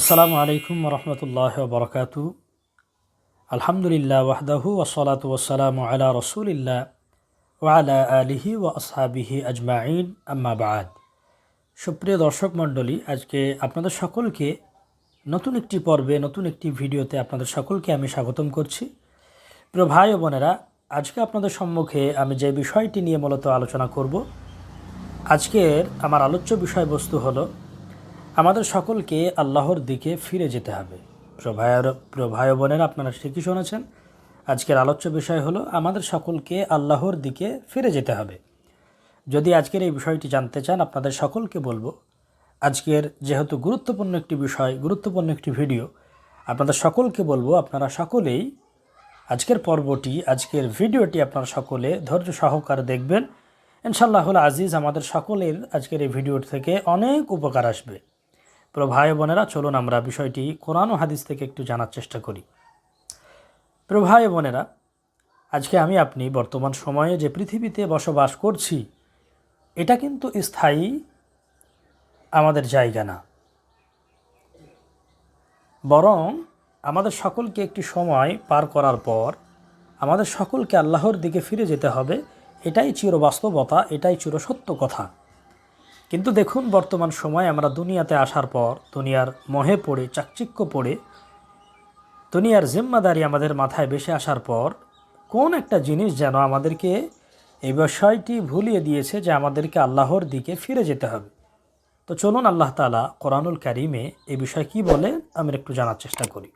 আসসালামু আলাইকুম রহমতুল্লাহ বরকাত আলহামদুলিল্লাহ ওয়াহদাহু ওসলাত ওসালাম আলা রসুলিল্লাহ ওয়ালা আলিহি ও আজমাইন। আম্মা বাদ। সুপ্রিয় দর্শক মণ্ডলী, আজকে আপনাদের সকলকে নতুন একটি পর্বে, নতুন একটি ভিডিওতে আপনাদের সকলকে আমি স্বাগতম করছি। প্রিয় ভাই ও বোনেরা, আজকে আপনাদের সম্মুখে আমি যে বিষয়টি নিয়ে মূলত আলোচনা করব, আজকের আমার আলোচ্য বিষয়বস্তু হলো আমাদের সকলকে আল্লাহর দিকে ফিরে যেতে হবে। ভাই ও বোনেরা আপনারা ঠিকই শুনেছেন। আজকের আলোচ্য বিষয় হলো, আমাদের সকলকে আল্লাহর দিকে ফিরে যেতে হবে। যদি আজকের এই বিষয়টি জানতে চান, আপনাদের সকলকে বলব, আজকের যেহেতু গুরুত্বপূর্ণ একটি বিষয়, গুরুত্বপূর্ণ একটি ভিডিও, আপনাদের সকলকে বলব, আপনারা সকলেই আজকের পর্বটি, আজকের ভিডিওটি আপনারা সকলে ধৈর্য সহকারে দেখবেন। ইনশাল্লাহুল আজিজ, আমাদের সকলের আজকের এই ভিডিও থেকে অনেক উপকার আসবে। প্রিয় ভাই বোনেরা, চলুন আমরা বিষয়টি কোরআন ও হাদিস থেকে একটু জানার চেষ্টা করি। প্রিয় ভাই বোনেরা, আজকে আমি আপনি বর্তমান সময়ে যে পৃথিবীতে বসবাস করছি, এটা কিন্তু স্থায়ী আমাদের জায়গা না। বরং আমাদের সকলকে একটি সময় পার করার পর আমাদের সকলকে আল্লাহর দিকে ফিরে যেতে হবে, এটাই চিরবাস্তবতা, এটাই চিরসত্য কথা। কিন্তু দেখুন, বর্তমান সময় আমরা দুনিয়াতে আসার পর, দুনিয়ার মহে পড়ে, চাকচিক্য পড়ে, দুনিয়ার জিম্মাদারি আমাদের মাথায় বেশি আসার পর, কোন একটা জিনিস যেন আমাদেরকে এই বিষয়টি ভুলিয়ে দিয়েছে যে আমাদেরকে আল্লাহর দিকে ফিরে যেতে হবে। তো চলুন আল্লাহ তালা কোরআনুল কারিমে এই বিষয় কি বলে আমি একটু জানার চেষ্টা করি।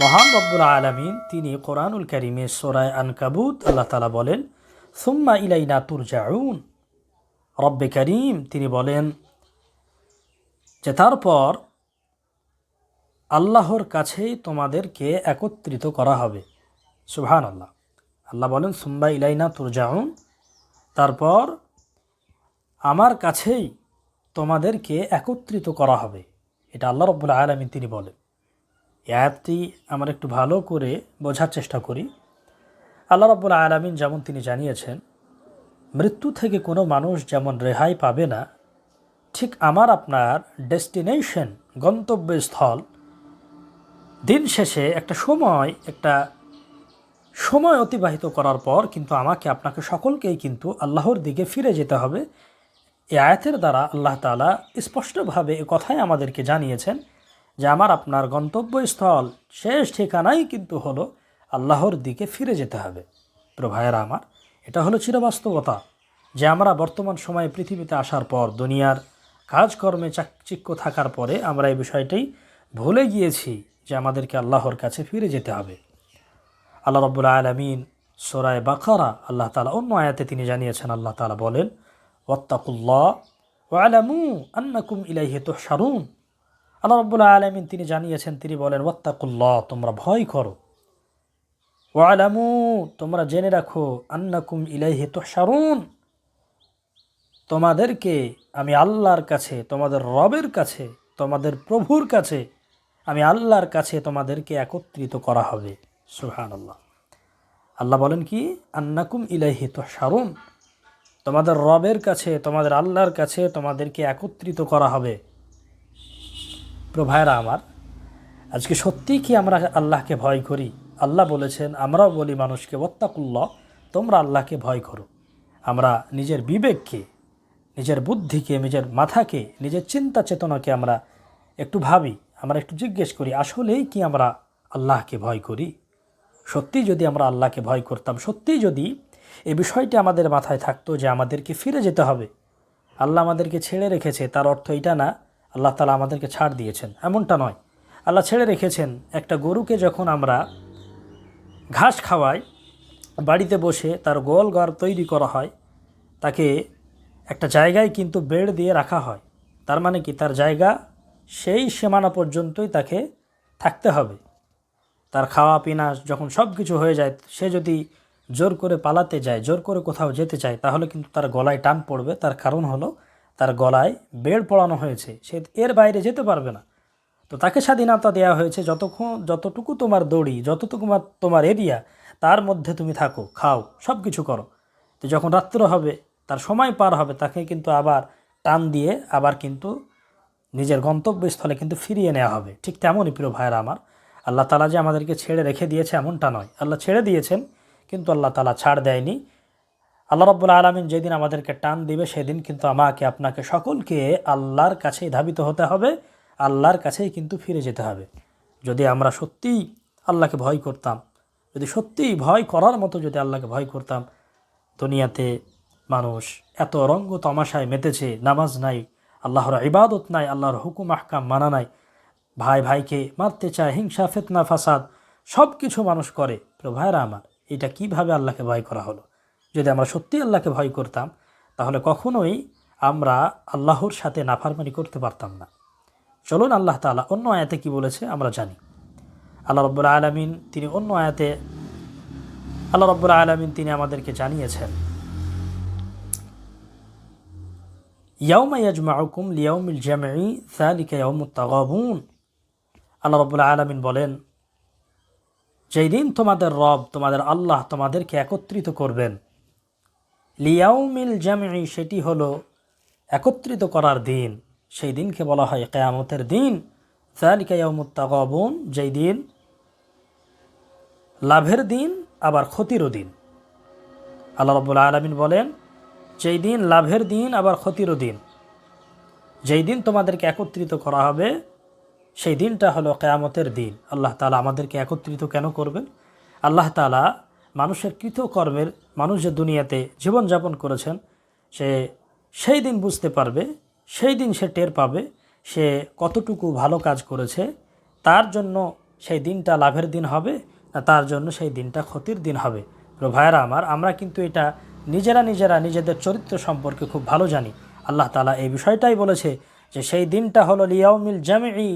মহান রব্বুল আলমিন তিনি কোরআনুল কারিমে সোরায় আনকাবুত আল্লাহ তালা বলেন, সুম্মা ইলাইনা তুরজাউন। রব্বে করিম, তিনি বলেন যে, তারপর আল্লাহর কাছেই তোমাদেরকে একত্রিত করা হবে। সুবহান আল্লাহ আল্লাহ বলেন সুম্বা ইলাইনা তুরজাউন। তারপর, আমার কাছেই তোমাদেরকে একত্রিত করা হবে। এটা আল্লাহ রব্বুল আলমিন তিনি বলেন। এই আয়াতটি আমরা একটু ভালো করে বোঝার চেষ্টা করি। আল্লাহ রব্বুল আলমিন যেমন তিনি জানিয়েছেন মৃত্যু থেকে কোনো মানুষ যেমন রেহাই পাবে না, ঠিক আমার আপনার ডেস্টিনেশন, গন্তব্যস্থল। দিন শেষে একটা সময় একটা সময় অতিবাহিত করার পর কিন্তু আমাকে, আপনাকে সকলকেই কিন্তু আল্লাহর দিকে ফিরে যেতে হবে। এ আয়াতের দ্বারা আল্লাহ তালা স্পষ্টভাবে এ কথাই আমাদেরকে জানিয়েছেন যে আমার আপনার গন্তব্যস্থল শেষ ঠিকানাই কিন্তু হলো আল্লাহর দিকে ফিরে যেতে হবে। প্রভায়েরা আমার এটা হলো চিরবাস্তবতা, যে আমরা বর্তমান সময়ে পৃথিবীতে আসার পর, দুনিয়ার কাজকর্মে চাকচিক্য থাকার পরে আমরা এই বিষয়টাই ভুলে গিয়েছি যে আমাদেরকে আল্লাহর কাছে ফিরে যেতে হবে। আল্লাহ রব্বুল আলমিন সোরায় বাকারা, আল্লাহ তালা অন্য আয়াতে তিনি জানিয়েছেন, আল্লাহ তালা বলেন ওত্তাকুল্লাহ ওয়ালামু আন্নাকুম ইলাইহে তো সারুন আল্লাহ রব্বুল্লাহ আলমিন তিনি জানিয়েছেন, তিনি বলেন ওত্তাকুল্লাহ তোমরা ভয় করো। ওয়ালামু, তোমরা জেনে রাখো, আন্নাকুম ইলাইহে তো সারুন তোমাদেরকে আমি আল্লাহর কাছে, তোমাদের রবের কাছে, তোমাদের প্রভুর কাছে, আমি আল্লাহর কাছে তোমাদেরকে একত্রিত করা হবে। সুহান আল্লাহ আল্লাহ বলেন কি? আন্নাকুম ইলাইহি তো সারুন তোমাদের রবের কাছে, তোমাদের আল্লাহর কাছে তোমাদেরকে একত্রিত করা হবে। প্রভায়রা আমার, আজকে সত্যি কি আমরা আল্লাহকে ভয় করি? আল্লাহ বলেছেন, আমরাও বলি মানুষকে ওত্তাকুল্লাহ তোমরা আল্লাহকে ভয় করো। আমরা নিজের বিবেককে, নিজের বুদ্ধিকে, নিজের মাথাকে, নিজের চিন্তা চেতনাকে আমরা একটু ভাবি, আমরা একটু জিজ্ঞেস করি, আসলেই কি আমরা আল্লাহকে ভয় করি? সত্যি যদি আমরা আল্লাহকে ভয় করতাম সত্যি যদি এই বিষয়টি আমাদের মাথায় থাকতো যে আমাদেরকে ফিরে যেতে হবে। আল্লাহ আমাদেরকে ছেড়ে রেখেছে, তার অর্থ এটা না, আল্লাহ তালা আমাদেরকে ছাড় দিয়েছেন। এমনটা নয়। আল্লাহ ছেড়ে রেখেছেন, একটা গরুকে যখন আমরা ঘাস খাওয়ায়, বাড়িতে বসে তার গোল ঘর তৈরি করা হয়, তাকে একটা জায়গায় কিন্তু বেড দিয়ে রাখা হয়। তার মানে কি? তার জায়গা সেই সীমানা পর্যন্তই তাকে থাকতে হবে। তার খাওয়া, পিনা যখন সব কিছু হয়ে যায়, সে যদি জোর করে পালাতে যায়, জোর করে কোথাও যেতে চায়, তাহলে কিন্তু তার গলায় টান পড়বে। তার কারণ হলো তার গলায় বেড পড়ানো হয়েছে। সে এর বাইরে যেতে পারবে না। তো তাকে স্বাধীনতা দেওয়া হয়েছে যতক্ষণ, যতটুকু তোমার দড়ি, যতটুকু তোমার এরিয়া, তার মধ্যে তুমি থাকো, খাও সব কিছু করো। তো যখন রাত্র হবে, তার সময় পার হবে, তাকে কিন্তু আবার টান দিয়ে আবার কিন্তু নিজের গন্তব্যস্থলে কিন্তু ফিরিয়ে নেওয়া হবে। ঠিক তেমনই প্রিয় ভাইয়েরা আমার, আল্লাহ তালা যে আমাদেরকে ছেড়ে রেখে দিয়েছে এমনটা নয়। আল্লাহ ছেড়ে দিয়েছেন, কিন্তু আল্লাহ তালা ছাড় দেয়নি। আল্লাহ রব্বুল আলমিন যেদিন আমাদেরকে টান দিবে, সেদিন কিন্তু আমাকে, আপনাকে সকলকে আল্লাহর কাছেই ধাবিত হতে হবে। আল্লাহর কাছেই কিন্তু ফিরে যেতে হবে। যদি আমরা সত্যিই আল্লাহকে ভয় করতাম, যদি সত্যিই ভয় করার মতো যদি আল্লাহকে ভয় করতাম, দুনিয়াতে মানুষ এত রঙ্গ তমাশায় মেতেছে, নামাজ নাই, আল্লাহর ইবাদত নাই, আল্লাহর হুকুম, আহকাম মানা নাই, ভাই ভাইকে মারতে চায়, হিংসা, ফেতনা, ফাসাদ সব কিছু মানুষ করে তো ভাইরা আমার, এটা কীভাবে আল্লাহকে ভয় করা হলো? যদি আমরা সত্যি আল্লাহকে ভয় করতাম, তাহলে কখনোই আমরা আল্লাহর সাথে নাফারমানি করতে পারতাম না। চলুন আল্লাহ তালা অন্য আয়াতে কি বলেছে আমরা জানি। আল্লাহ রব্বুল আলমিন তিনি অন্য আয়াতে আল্লাহ রব্বুল আলমিন তিনি আমাদেরকে জানিয়েছেন, ইয়াউমা ইয়াজমাউকুম লিয়াউমিল জামঈ যালিকা ইয়াউমুত তাগাবুন। আল্লাহ রব্বুল আলমিন বলেন, যেই দিন তোমাদের রব, তোমাদের আল্লাহ তোমাদেরকে একত্রিত করবেন। লিয়াউমিল জামঈ সেটি হলো একত্রিত করার দিন। সেই দিনকে বলা হয় কেয়ামতের দিন। যালিকা ইয়াউমুত তাগাবুন, যেই দিন লাভের দিন, আবার ক্ষতিরও দিন। আল্লাহ রব্বুল আলমিন বলেন, যেই দিন লাভের দিন, আবার ক্ষতিরও দিন। যেই দিন তোমাদেরকে একত্রিত করা হবে, সেই দিনটা হলো কেয়ামতের দিন। আল্লাহ তালা আমাদেরকে একত্রিত কেন করবেন? আল্লাহ তালা মানুষের কৃতকর্মের, মানুষ যে দুনিয়াতে জীবনযাপন করেছেন, সে সেই দিন বুঝতে পারবে সেই দিন সে টের পাবে সে কতটুকু ভালো কাজ করেছে, তার জন্য সেই দিনটা লাভের দিন হবে না তার জন্য সেই দিনটা ক্ষতির দিন হবে। ভাইয়েরা আমার, আমরা কিন্তু এটা নিজেরা নিজেরা নিজেদের চরিত্র সম্পর্কে খুব ভালো জানি। আল্লাহ তালা এই বিষয়টাই বলেছে যে সেই দিনটা হলো লিয়াউমিল জামি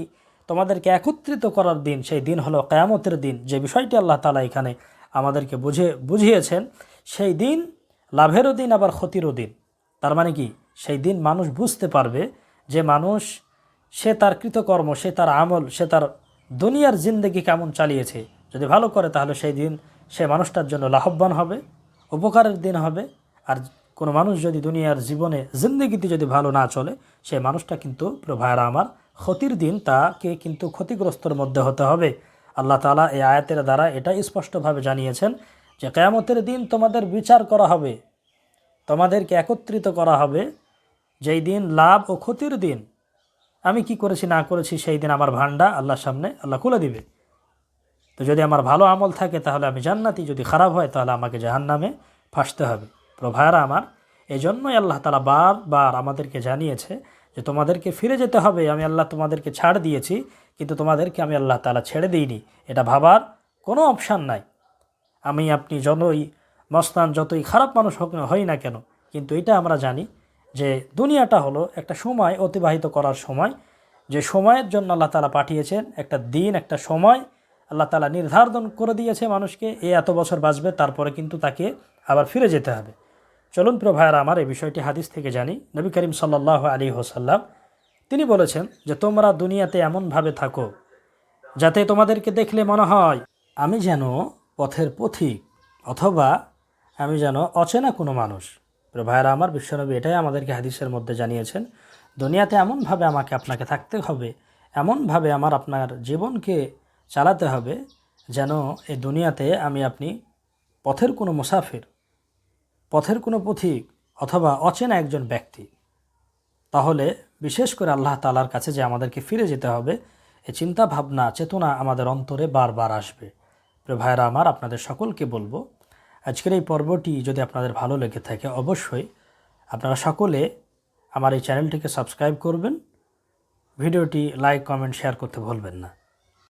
তোমাদেরকে একত্রিত করার দিন, সেই দিন হলো কেয়ামতের দিন। যে বিষয়টি আল্লাহ তালা এখানে আমাদেরকে বুঝে, বুঝিয়েছেন, সেই দিন লাভেরও দিন আবার ক্ষতিরও দিন। তার মানে কি? সেই দিন মানুষ বুঝতে পারবে যে মানুষ, সে তার কৃতকর্ম, সে তার আমল, সে তার দুনিয়ার জিন্দগি কেমন চালিয়েছে। যদি ভালো করে, তাহলে সেই দিন সে মানুষটার জন্য লাভবান হবে, উপকারের দিন হবে। আর কোনো মানুষ যদি দুনিয়ার জীবনে জিন্দগিতে যদি ভালো না চলে সেই মানুষটা কিন্তু প্রিয় ভাইরা আমার ক্ষতির দিন, তাকে কিন্তু ক্ষতিগ্রস্তর মধ্যে হতে হবে। আল্লাহ তালা এই আয়াতের দ্বারা এটা স্পষ্টভাবে জানিয়েছেন যে, কেয়ামতের দিন তোমাদের বিচার করা হবে, তোমাদেরকে একত্রিত করা হবে। যেই দিন লাভ ও ক্ষতির দিন, আমি কি করেছি, না করেছি, সেই দিন আমার ভান্ডা আল্লাহর সামনে আল্লাহ খুলে দিবে। তো যদি আমার ভালো আমল থাকে, তাহলে আমি জান্নাতি, যদি খারাপ হয়, তাহলে আমাকে জাহান নামে ফাঁসতে হবে। প্রভায়রা আমার এই জন্যই আল্লাহ তালা বারবার আমাদেরকে জানিয়েছে যে তোমাদেরকে ফিরে যেতে হবে। আমি আল্লাহ তোমাদেরকে ছাড় দিয়েছি, কিন্তু তোমাদেরকে আমি আল্লাহ তালা ছেড়ে দিইনি। এটা ভাবার কোনো অপশান নাই। আমি, আপনি যতই মস্তান, যতই খারাপ মানুষ হোক হই না কেন, কিন্তু এটা আমরা জানি যে দুনিয়াটা হলো একটা সময় অতিবাহিত করার সময়, যে সময়ের জন্য আল্লাহ তালা পাঠিয়েছেন একটা দিন, একটা সময়, আল্লাহ তালা নির্ধারণ করে দিয়েছে মানুষকে, এ এত বছর বাঁচবে, তারপরে কিন্তু তাকে আবার ফিরে যেতে হবে। চলুন প্রিয় ভাইয়ার, আমার এই বিষয়টি হাদিস থেকে জানি। নবী করিম সাল্লাহ আলী হোসাল্লাম তিনি বলেছেন যে, তোমরা দুনিয়াতে এমনভাবে থাকো যাতে তোমাদেরকে দেখলে মনে হয় আমি যেন পথের পথিক অথবা আমি যেন অচেনা কোনো মানুষ। ভাইয়ারা আমার বিশ্বনবী এটাই আমাদেরকে হাদিসের মধ্যে জানিয়েছেন, দুনিয়াতে এমনভাবে আমাকে আপনাকে থাকতে হবে, এমনভাবে আমার আপনার জীবনকে চালাতে হবে যেন এই দুনিয়াতে আমি আপনি পথের কোনো মুসাফির, পথের কোনো পথিক অথবা অচেনা একজন ব্যক্তি। তাহলে বিশেষ করে আল্লাহ তালার কাছে যে আমাদেরকে ফিরে যেতে হবে, এ চিন্তা, ভাবনা, চেতনা আমাদের অন্তরে বারবার আসবে। প্রিয় ভাইরা আমার আপনাদের সকলকে বলব আজকের এই পর্বটি যদি আপনাদের ভালো লেগে থাকে, অবশ্যই আপনারা সকলে আমার এই চ্যানেলটিকে সাবস্ক্রাইব করবেন। ভিডিওটি লাইক, কমেন্ট, শেয়ার করতে ভুলবেন না।